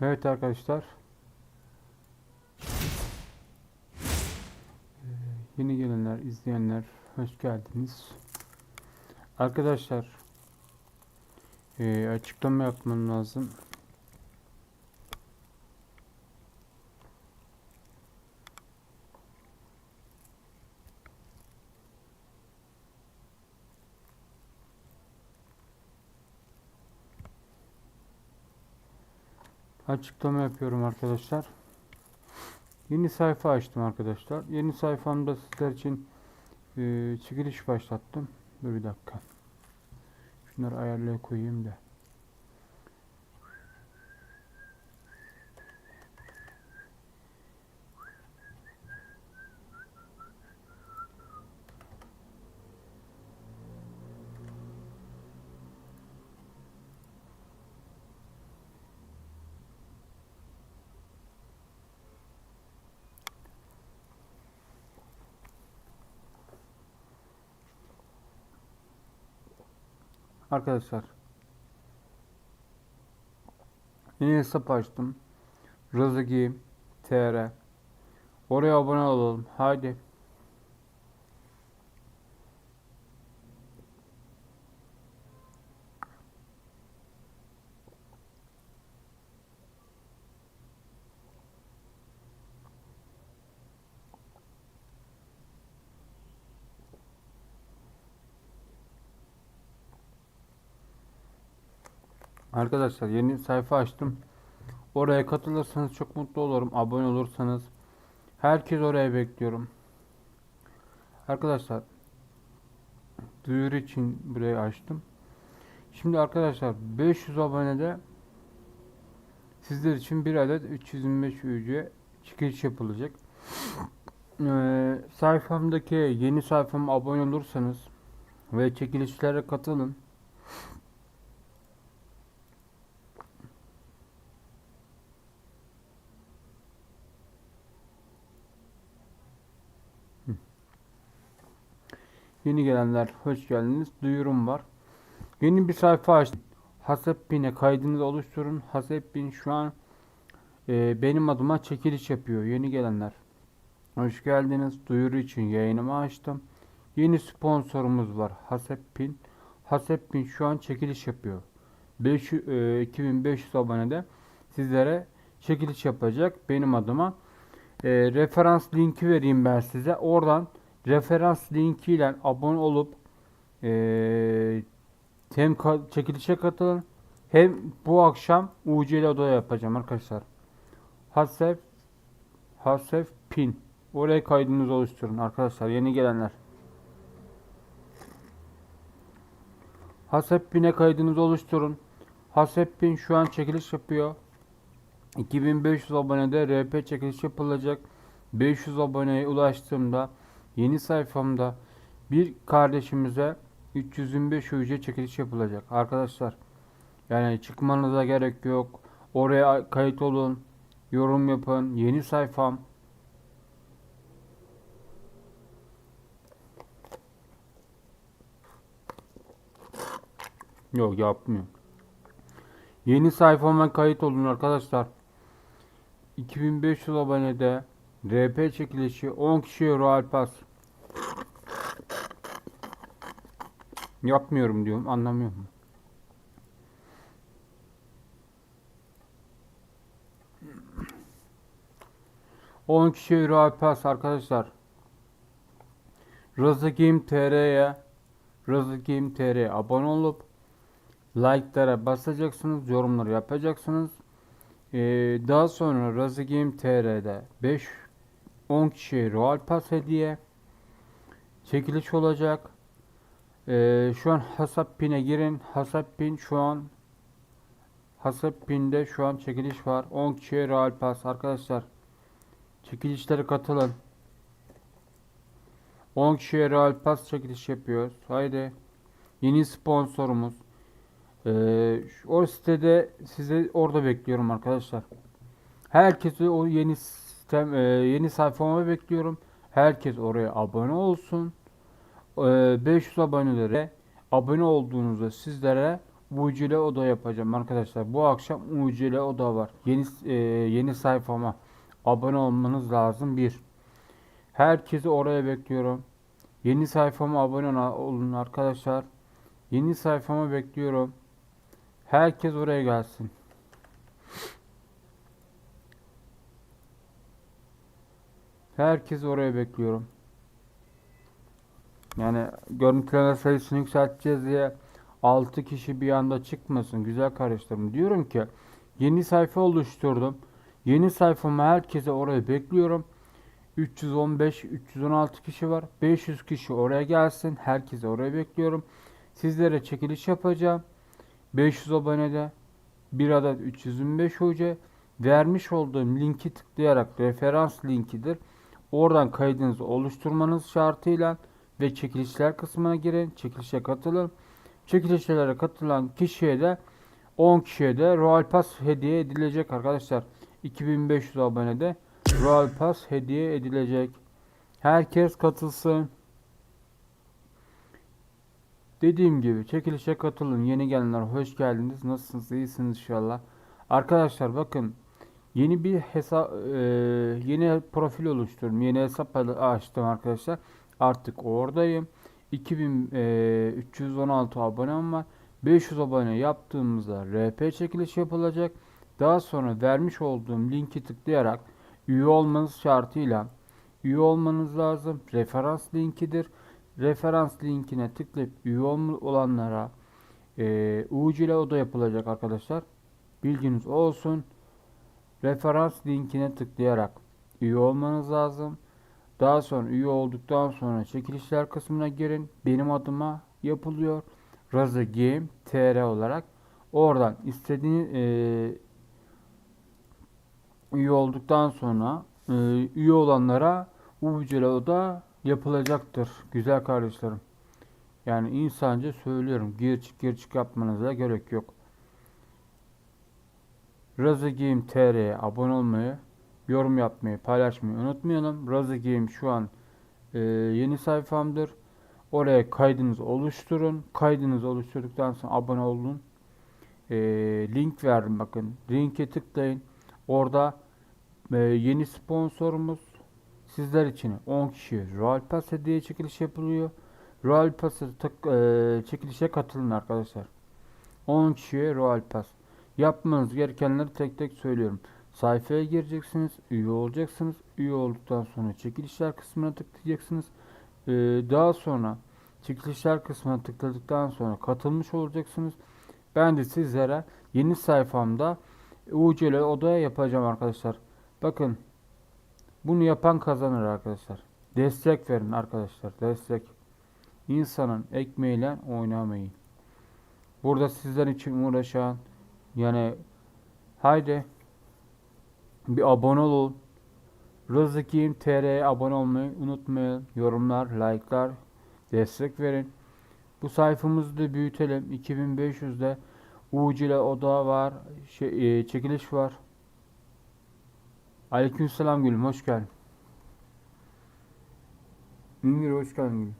Evet arkadaşlar. Ee, Yeni gelenler, izleyenler hoş geldiniz. Arkadaşlar ee, açıklama yapmam lazım. Açıklama yapıyorum arkadaşlar. Yeni sayfa açtım arkadaşlar. Yeni sayfamda sizler için e, çekiliş başlattım. Dur bir dakika. Şunları ayarlaya koyayım da. Arkadaşlar. Yeni hesap açtım. Rızıki TR. Oraya abone olalım. Haydi. Arkadaşlar yeni sayfa açtım. Oraya katılırsanız çok mutlu olurum. Abone olursanız. Herkes oraya bekliyorum. Arkadaşlar duyuru için burayı açtım. Şimdi arkadaşlar 500 abonede sizler için bir adet 325 ücret çıkış yapılacak. Ee, sayfamdaki yeni sayfama abone olursanız ve çekilişlere katılın. Yeni gelenler hoş geldiniz. Duyurum var. Yeni bir sayfa açtım. Hasep kaydınızı oluşturun. Hasep şu an e, benim adıma çekiliş yapıyor. Yeni gelenler. Hoş geldiniz. Duyuru için yayınımı açtım. Yeni sponsorumuz var. Hasep Pin. Hasep şu an çekiliş yapıyor. 5, e, 2500 abonede sizlere çekiliş yapacak benim adıma. E, referans linki vereyim ben size. Oradan referans linkiyle abone olup eee hem çekilişe katılın hem bu akşam UCL oda yapacağım arkadaşlar. Hasef Hasef Pin. Oraya kaydınızı oluşturun arkadaşlar yeni gelenler. Hasep Pin'e kaydınızı oluşturun. Hasep Pin şu an çekiliş yapıyor. 2500 abonede RP çekiliş yapılacak. 500 aboneye ulaştığımda Yeni sayfamda bir kardeşimize 325 UC çekiliş yapılacak. Arkadaşlar yani çıkmanıza gerek yok. Oraya kayıt olun. Yorum yapın. Yeni sayfam. Yok yapmıyor. Yeni sayfama kayıt olun arkadaşlar. 2500 abonede RP çekilişi 10 kişiye Royal Pass. Yapmıyorum diyorum anlamıyor mu? On kişi Royal Pass arkadaşlar. Rızı Game TR'ye Rızı Game TR'ye abone olup like'lara basacaksınız, yorumları yapacaksınız. Ee, daha sonra Razı TR'de 5 10 kişiye Royal Pass hediye çekiliş olacak. Ee, şu an Hasap Pin'e girin. Hasap Pin şu an Hasap Pin'de şu an çekiliş var. 10 kişiye Royal Pass arkadaşlar. Çekilişlere katılın. 10 kişiye Royal Pass çekiliş yapıyoruz. Haydi. Yeni sponsorumuz. Ee, o sitede sizi orada bekliyorum arkadaşlar. Herkesi o yeni sistem, e, yeni sayfama bekliyorum. Herkes oraya abone olsun. Ee, 500 abonelere abone olduğunuzda sizlere Ucile oda yapacağım arkadaşlar. Bu akşam Ucile oda var. Yeni e, yeni sayfama abone olmanız lazım. Bir. Herkesi oraya bekliyorum. Yeni sayfama abone ol- olun arkadaşlar. Yeni sayfama bekliyorum. Herkes oraya gelsin. Herkes oraya bekliyorum. Yani görüntüleme sayısını yükselteceğiz diye 6 kişi bir anda çıkmasın güzel kardeşlerim. Diyorum ki yeni sayfa oluşturdum. Yeni sayfama herkese oraya bekliyorum. 315 316 kişi var. 500 kişi oraya gelsin. Herkese oraya bekliyorum. Sizlere çekiliş yapacağım. 500 abonede bir adet 325 hoca vermiş olduğum linki tıklayarak referans linkidir. Oradan kaydınızı oluşturmanız şartıyla ve çekilişler kısmına girin. Çekilişe katılın. Çekilişlere katılan kişiye de 10 kişiye de Royal Pass hediye edilecek arkadaşlar. 2500 abonede Royal Pass hediye edilecek. Herkes katılsın. Dediğim gibi çekilişe katılın. Yeni gelenler hoş geldiniz. Nasılsınız? İyisiniz inşallah. Arkadaşlar bakın yeni bir hesap yeni profil oluşturdum. Yeni hesap açtım arkadaşlar. Artık oradayım. 2316 abonem var. 500 abone yaptığımızda RP çekiliş yapılacak. Daha sonra vermiş olduğum linki tıklayarak üye olmanız şartıyla üye olmanız lazım. Referans linkidir. Referans linkine tıklayıp üye olanlara e, UC oda yapılacak arkadaşlar. Bilginiz olsun. Referans linkine tıklayarak üye olmanız lazım. Daha sonra üye olduktan sonra çekilişler kısmına girin. Benim adıma yapılıyor. Raza Game TR olarak. Oradan istediğiniz e, üye olduktan sonra e, üye olanlara UCL oda yapılacaktır. Güzel kardeşlerim. Yani insanca söylüyorum. Gir çık gir çık yapmanıza gerek yok. Raza Game TR'ye abone olmayı, yorum yapmayı, paylaşmayı unutmayalım. Raza Game şu an e, yeni sayfamdır. Oraya kaydınızı oluşturun. Kaydınızı oluşturduktan sonra abone olun. E, link verdim bakın. Linke tıklayın. Orada e, yeni sponsorumuz sizler için 10 kişi Royal Pass hediye çekiliş yapılıyor. Royal Pass'ı e, çekilişe katılın arkadaşlar. 10 kişiye Royal Pass. Yapmanız gerekenleri tek tek söylüyorum. Sayfaya gireceksiniz, üye olacaksınız. Üye olduktan sonra çekilişler kısmına tıklayacaksınız. Ee, daha sonra çekilişler kısmına tıkladıktan sonra katılmış olacaksınız. Ben de sizlere yeni sayfamda UCL odaya yapacağım arkadaşlar. Bakın bunu yapan kazanır arkadaşlar. Destek verin arkadaşlar. Destek. İnsanın ekmeğiyle oynamayın. Burada sizler için uğraşan yani haydi bir abone olun. Rızıkiyim TR'ye abone olmayı unutmayın. Yorumlar, like'lar, destek verin. Bu sayfamızı da büyütelim. 2500'de UCL oda var. Şey, e, çekiliş var. Aleykümselam gülüm hoş geldin. Münir hoş geldin.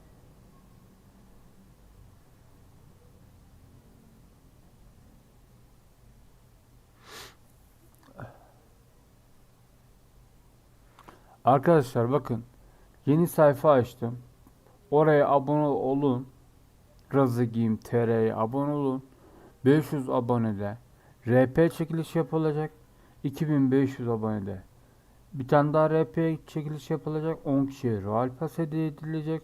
Arkadaşlar bakın yeni sayfa açtım. Oraya abone olun. Razı Giyim TR'ye abone olun. 500 abonede RP çekiliş yapılacak. 2500 abonede bir tane daha RP çekiliş yapılacak. 10 kişiye Royal Pass hediye edilecek.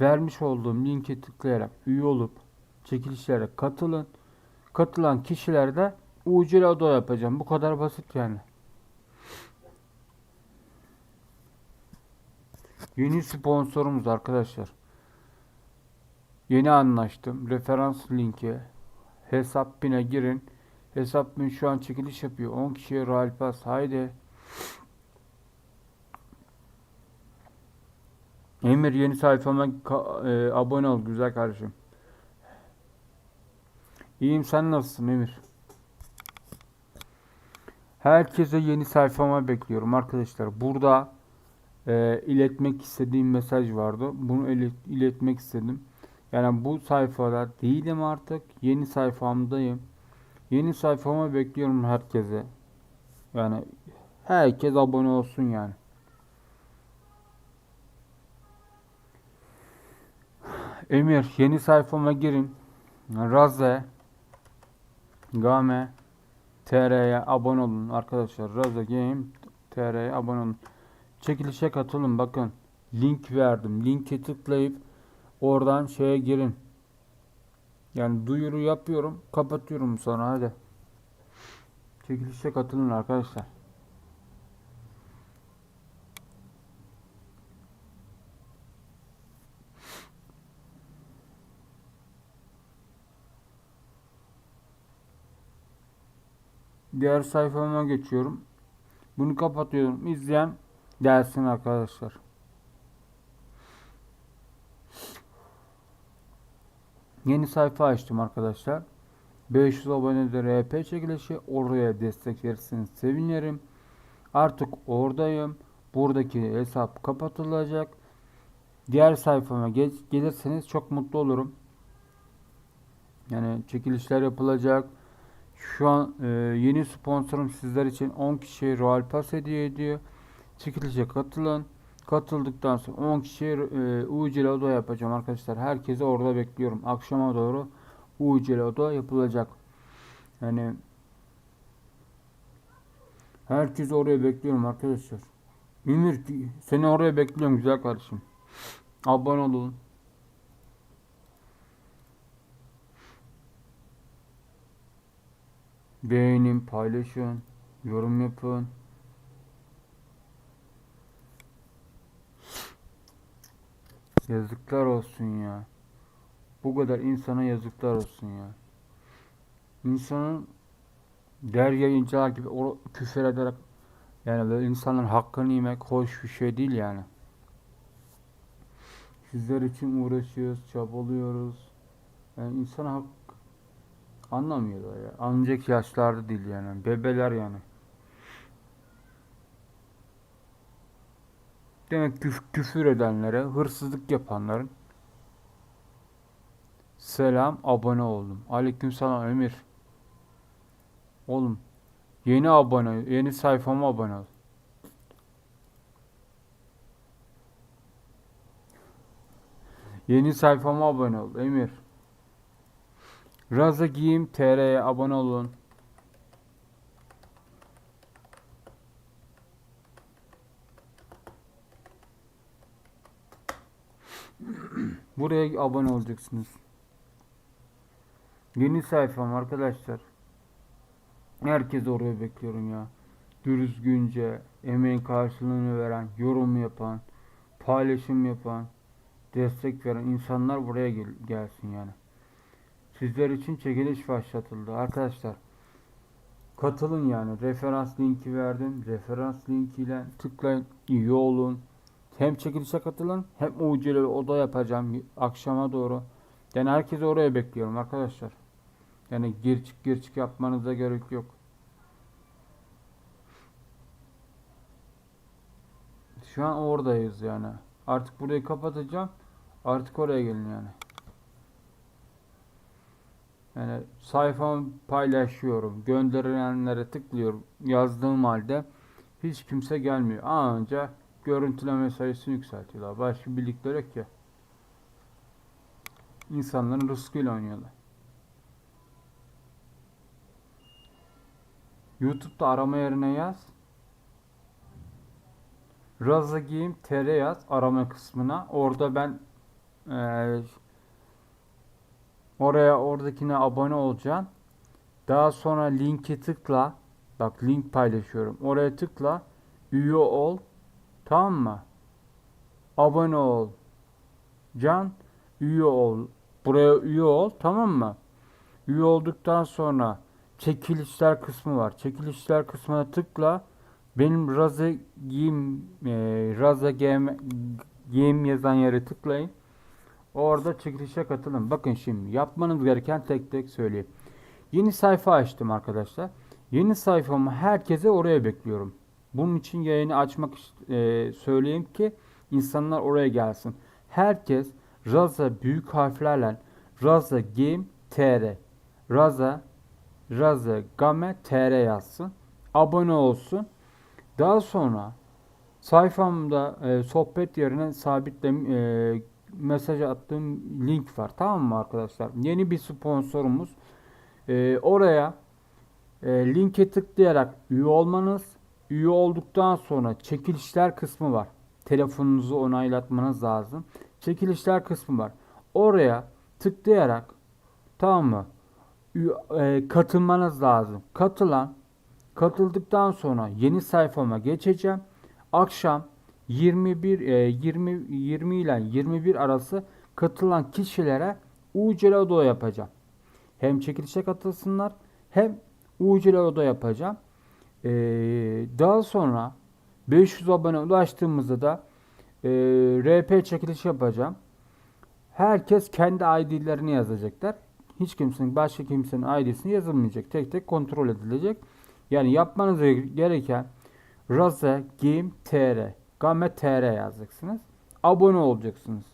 Vermiş olduğum linki tıklayarak üye olup çekilişlere katılın. Katılan kişilerde UCL yapacağım. Bu kadar basit yani. Yeni sponsorumuz arkadaşlar. Yeni anlaştım. Referans linki. Hesap bine girin. Hesap bin şu an çekiliş yapıyor. 10 kişiye Royal Pass. Haydi. Emir yeni sayfama e, abone ol güzel kardeşim. İyiyim sen nasılsın Emir? Herkese yeni sayfama bekliyorum arkadaşlar. Burada e, iletmek istediğim mesaj vardı. Bunu ilet- iletmek istedim. Yani bu sayfada değilim artık. Yeni sayfamdayım. Yeni sayfama bekliyorum herkese. Yani herkes abone olsun yani. Emir yeni sayfama girin. Raze Game TR'ye abone olun arkadaşlar. Raze Game TR'ye abone olun. Çekilişe katılın bakın. Link verdim. Linke tıklayıp oradan şeye girin. Yani duyuru yapıyorum. Kapatıyorum sonra hadi. Çekilişe katılın arkadaşlar. Diğer sayfama geçiyorum. Bunu kapatıyorum. İzleyen gelsin arkadaşlar. Yeni sayfa açtım arkadaşlar. 500 abonede RP çekilişi. Oraya destek verirseniz sevinirim. Artık oradayım. Buradaki hesap kapatılacak. Diğer sayfama geç, gelirseniz çok mutlu olurum. Yani çekilişler yapılacak. Şu an e, yeni sponsorum sizler için 10 kişiye Royal Pass hediye ediyor. Çekilişe katılın. Katıldıktan sonra 10 kişiye e, UCL oda yapacağım arkadaşlar. Herkesi orada bekliyorum. Akşama doğru UCL oda yapılacak. Yani herkesi oraya bekliyorum arkadaşlar. Ümür seni oraya bekliyorum güzel kardeşim. Abone olun. Beğenin, paylaşın, yorum yapın. Yazıklar olsun ya. Bu kadar insana yazıklar olsun ya. İnsanın der yayıncılar gibi o küfür ederek yani böyle insanların hakkını yemek hoş bir şey değil yani. Sizler için uğraşıyoruz, çabalıyoruz. Yani insan hak anlamıyorlar ya. Anlayacak yaşlarda değil yani. Bebeler yani. Demek küf küfür edenlere, hırsızlık yapanların selam, abone oldum. Aleykümselam Emir. Oğlum, yeni abone, yeni sayfama abone ol. Yeni sayfama abone ol Emir. Raza Giyim TR'ye abone olun. Buraya abone olacaksınız. Yeni sayfam arkadaşlar. Herkes oraya bekliyorum ya. Düzgünce emeğin karşılığını veren, yorum yapan, paylaşım yapan, destek veren insanlar buraya gel gelsin yani. Sizler için çekiliş başlatıldı arkadaşlar. Katılın yani. Referans linki verdim. Referans linkiyle tıklayın. üye olun. Hem çekilişe katılın hem UCL oda yapacağım akşama doğru. Yani herkesi oraya bekliyorum arkadaşlar. Yani gir çık gir çık yapmanıza gerek yok. Şu an oradayız yani. Artık burayı kapatacağım. Artık oraya gelin yani. Yani sayfamı paylaşıyorum. Gönderilenlere tıklıyorum. Yazdığım halde hiç kimse gelmiyor. Ancak görüntüleme sayısını yükseltiyorlar. Başka birlikte yok ya. İnsanların rızkıyla oynuyorlar. YouTube'da arama yerine yaz. Raza Giyim TR yaz arama kısmına. Orada ben eee Oraya oradakine abone olacaksın. Daha sonra linki tıkla. Bak link paylaşıyorum. Oraya tıkla. Üye ol. Tamam mı? Abone ol. Can üye ol. Buraya üye ol. Tamam mı? Üye olduktan sonra çekilişler kısmı var. Çekilişler kısmına tıkla. Benim Raza Giyim e, Raza Game, Game yazan yere tıklayın. Orada çekilişe katılın. Bakın şimdi yapmanız gereken tek tek söyleyeyim. Yeni sayfa açtım arkadaşlar. Yeni sayfamı herkese oraya bekliyorum. Bunun için yayını açmak e, söyleyeyim ki insanlar oraya gelsin. Herkes Raza büyük harflerle Raza Game TR Raza Raza Game TR yazsın. Abone olsun. Daha sonra sayfamda e, sohbet yerine sabitle e, mesaj attığım link var. Tamam mı arkadaşlar? Yeni bir sponsorumuz. E, oraya e, linke tıklayarak üye olmanız, üye olduktan sonra çekilişler kısmı var. Telefonunuzu onaylatmanız lazım. Çekilişler kısmı var. Oraya tıklayarak tamam mı? E, katılmanız lazım. Katılan katıldıktan sonra yeni sayfama geçeceğim. Akşam 21 e, 20 20 ile 21 arası katılan kişilere UCL oda yapacağım. Hem çekilişe katılsınlar hem UCL oda yapacağım. Ee, daha sonra 500 abone ulaştığımızda da e, RP çekiliş yapacağım. Herkes kendi ID'lerini yazacaklar. Hiç kimsenin başka kimsenin ID'sini yazılmayacak. Tek tek kontrol edilecek. Yani yapmanız gereken Raza Game TR Game TR yazacaksınız. Abone olacaksınız.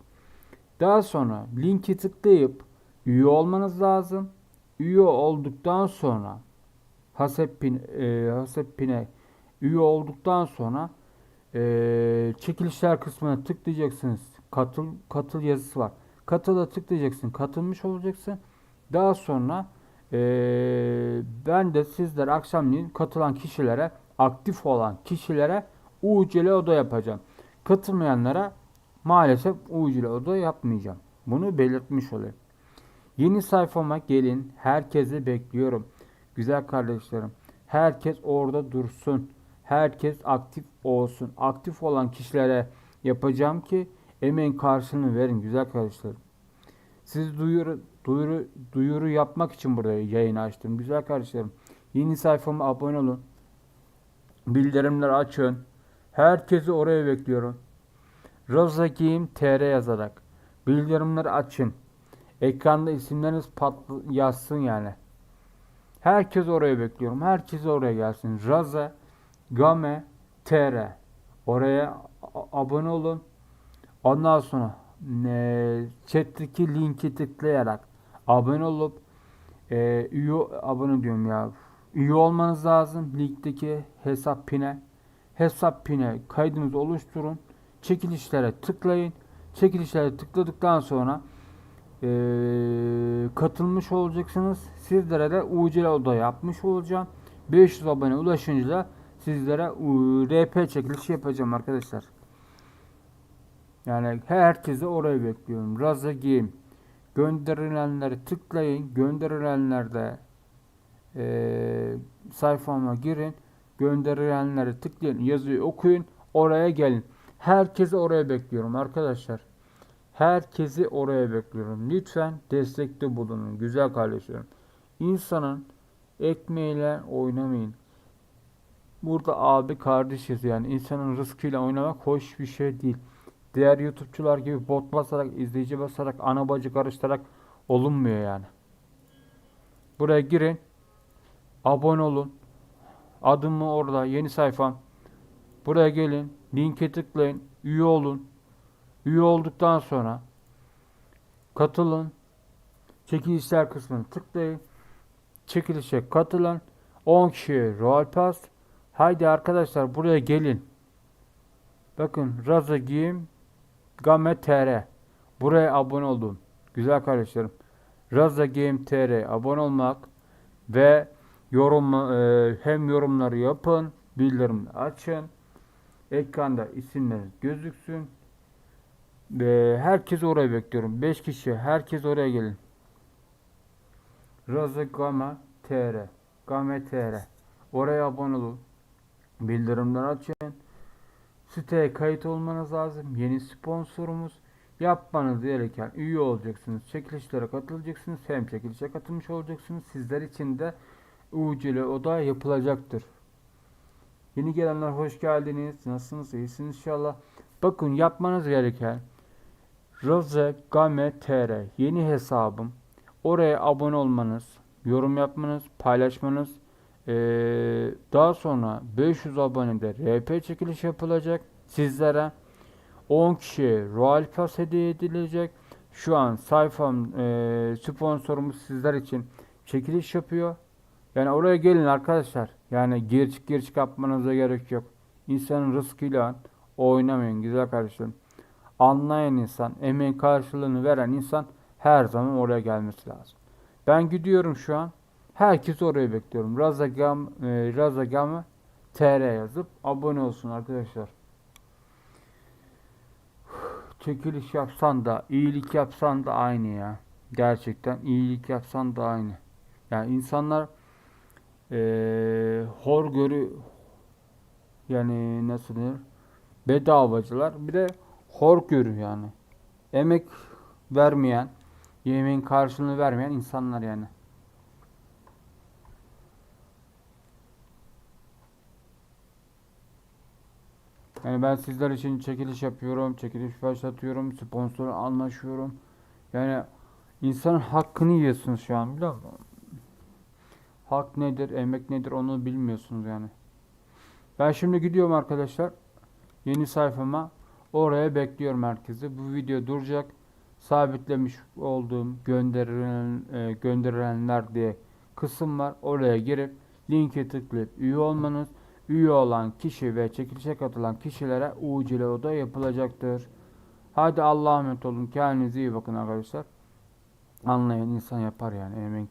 Daha sonra linki tıklayıp üye olmanız lazım. Üye olduktan sonra Hasepin e, Hasepin'e üye olduktan sonra e, çekilişler kısmına tıklayacaksınız. Katıl katıl yazısı var. Katıla tıklayacaksın. Katılmış olacaksın. Daha sonra e, ben de sizler akşamleyin katılan kişilere aktif olan kişilere UCL oda yapacağım. Katılmayanlara maalesef UCL oda yapmayacağım. Bunu belirtmiş olayım. Yeni sayfama gelin. Herkesi bekliyorum. Güzel kardeşlerim. Herkes orada dursun. Herkes aktif olsun. Aktif olan kişilere yapacağım ki emeğin karşılığını verin güzel kardeşlerim. Siz duyuru, duyuru, duyuru yapmak için burada yayın açtım. Güzel kardeşlerim. Yeni sayfama abone olun. Bildirimleri açın. Herkesi oraya bekliyorum. Roza Giyim TR yazarak. Bildirimleri açın. Ekranda isimleriniz patlı yazsın yani. Herkes oraya bekliyorum. Herkes oraya gelsin. Raza Game TR. Oraya abone olun. Ondan sonra e, chat'teki linki tıklayarak abone olup e, üye abone diyorum ya. Üye olmanız lazım. Linkteki hesap pine. Hesap pine kaydınızı oluşturun. Çekilişlere tıklayın. Çekilişlere tıkladıktan sonra e, katılmış olacaksınız. Sizlere de UCL oda yapmış olacağım. 500 abone ulaşınca da sizlere RP çekilişi yapacağım arkadaşlar. Yani herkese oraya bekliyorum. Raza Game. Gönderilenleri tıklayın. Gönderilenlerde e, sayfama girin. Gönderilenleri tıklayın. Yazıyı okuyun. Oraya gelin. Herkese oraya bekliyorum arkadaşlar. Herkesi oraya bekliyorum. Lütfen destekte bulunun güzel kardeşlerim. İnsanın ekmeğiyle oynamayın. Burada abi kardeşiz yani insanın rızkıyla oynamak hoş bir şey değil. Diğer YouTube'cular gibi bot basarak, izleyici basarak, ana bacı karıştırarak olunmuyor yani. Buraya girin. Abone olun. Adımı orada, yeni sayfam. Buraya gelin. Linke tıklayın. Üye olun. Üye olduktan sonra katılın. Çekilişler kısmını tıklayın. Çekilişe katılın. 10 kişiye Royal Pass. Haydi arkadaşlar buraya gelin. Bakın Raza Giyim Game TR. Buraya abone olun. Güzel kardeşlerim. Raza Game TR abone olmak ve yorum e, hem yorumları yapın, bildirimleri açın. Ekranda isimleriniz gözüksün. Ve herkesi oraya bekliyorum. 5 kişi herkes oraya gelin. Raza Game TR. Game TR. Oraya abone olun. Bildirimleri açın. Siteye kayıt olmanız lazım. Yeni sponsorumuz. Yapmanız gereken üye olacaksınız. Çekilişlere katılacaksınız. Hem çekilişe katılmış olacaksınız. Sizler için de UCL oda yapılacaktır. Yeni gelenler hoş geldiniz. Nasılsınız? İyisiniz inşallah. Bakın yapmanız gereken Rose Game TR yeni hesabım. Oraya abone olmanız, yorum yapmanız, paylaşmanız. Ee, daha sonra 500 abonede RP çekiliş yapılacak sizlere. 10 kişiye Royal Pass hediye edilecek. Şu an sayfam e, sponsorumuz sizler için çekiliş yapıyor. Yani oraya gelin arkadaşlar. Yani gir çık gir çık yapmanıza gerek yok. İnsanın rızkıyla oynamayın güzel kardeşlerim. Anlayan insan, emeğin karşılığını veren insan her zaman oraya gelmesi lazım. Ben gidiyorum şu an. Herkes oraya bekliyorum. Razagam, e, Razagam TR yazıp abone olsun arkadaşlar. Çekiliş yapsan da, iyilik yapsan da aynı ya. Gerçekten iyilik yapsan da aynı. Yani insanlar eee hor görü yani nasıl denir? Bedavacılar bir de hor görü yani. Emek vermeyen, yemeğin karşılığını vermeyen insanlar yani. Yani ben sizler için çekiliş yapıyorum, çekiliş başlatıyorum, sponsor anlaşıyorum. Yani insanın hakkını yiyorsunuz şu an biliyor musun? Hak nedir, emek nedir onu bilmiyorsunuz yani. Ben şimdi gidiyorum arkadaşlar. Yeni sayfama. Oraya bekliyorum herkesi. Bu video duracak. Sabitlemiş olduğum gönderilen e, gönderilenler diye kısım var. Oraya girip linke tıklayıp üye olmanız üye olan kişi ve çekilişe katılan kişilere UCL oda yapılacaktır. Hadi Allah'a emanet olun. Kendinize iyi bakın arkadaşlar. Anlayan insan yapar yani emek